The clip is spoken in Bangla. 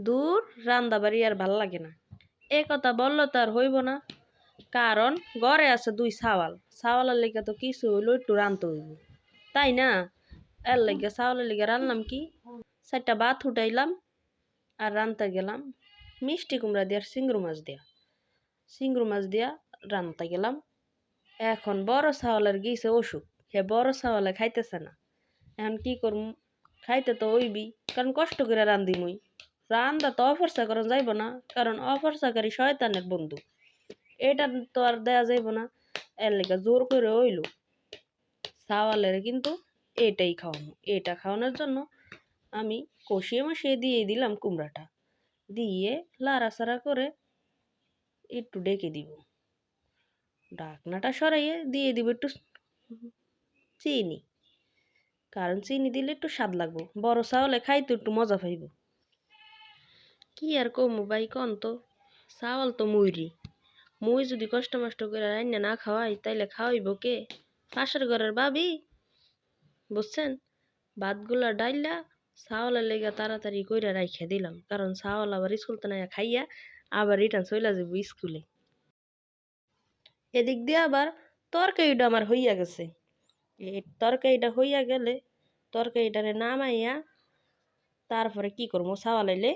দূর রান্দা বাড়ি আর ভালো লাগে না। এ কথা বলল তো আর হইব না। কারণ ঘরে আছে দুই সাওয়াল সাওয়ালের লেগে তো কিছু হইল একটু রানতে হইব। তাই না? এর লেগে সাওয়ালের লেগে রানলাম কি? চারটা ভাত উঠাইলাম আর রানতে গেলাম মিষ্টি কুমড়া দিয়ে আর চিংড়ি মাছ দিয়া। চিংড়ি মাছ দিয়া রানতে গেলাম। এখন বড় চাওয়ালের গিয়েছে অসুখ। হে বড় চাওয়ালে খাইতেছে না। এখন কি করম? খাইতে তো হইবি কারণ কষ্ট করে রান্ধি মুই রান্দা তো অফরসা করা যাইব না, কারণ অফরসাকারী শয়তানের বন্ধু। এটা তো আর দেয়া যাইব না, এর লেগে জোর করে হইল। চাওয়ালের কিন্তু এটাই খাওয়ানো, এটা খাওয়ানোর জন্য আমি কষিয়ে মশিয়ে দিয়ে দিলাম কুমড়াটা। দিয়ে লাড়াচাড়া করে একটু ডেকে দিব। ডাকনাটা সরাইয়ে দিয়ে দিব একটু চিনি। কারণ চিনি দিলে একটু স্বাদ লাগবো। বড় চাউলে খাইতে একটু মজা পাইব। কি আর কমু ভাই, কন তো। চাউল তো মুইরি। মুই যদি কষ্ট মষ্ট করে রান্না না খাওয়াই, তাইলে খাওয়াইব কে? পাশের ঘরের ভাবি? বুঝছেন? ভাতগুলা ডাইলা চাউলের লেগে তাড়াতাড়ি কইরা রাইখা দিলাম, কারণ চাউল আবার স্কুল তো নাই খাইয়া আবার রিটার্ন চলে যাব স্কুলে। এদিক দিয়ে আবার তরকারিটা আমার হইয়া গেছে। এই তরকারিটা হইয়া গেলে তরকারিটারে নামাইয়া তারপরে কি করব? চাওয়ালাইলে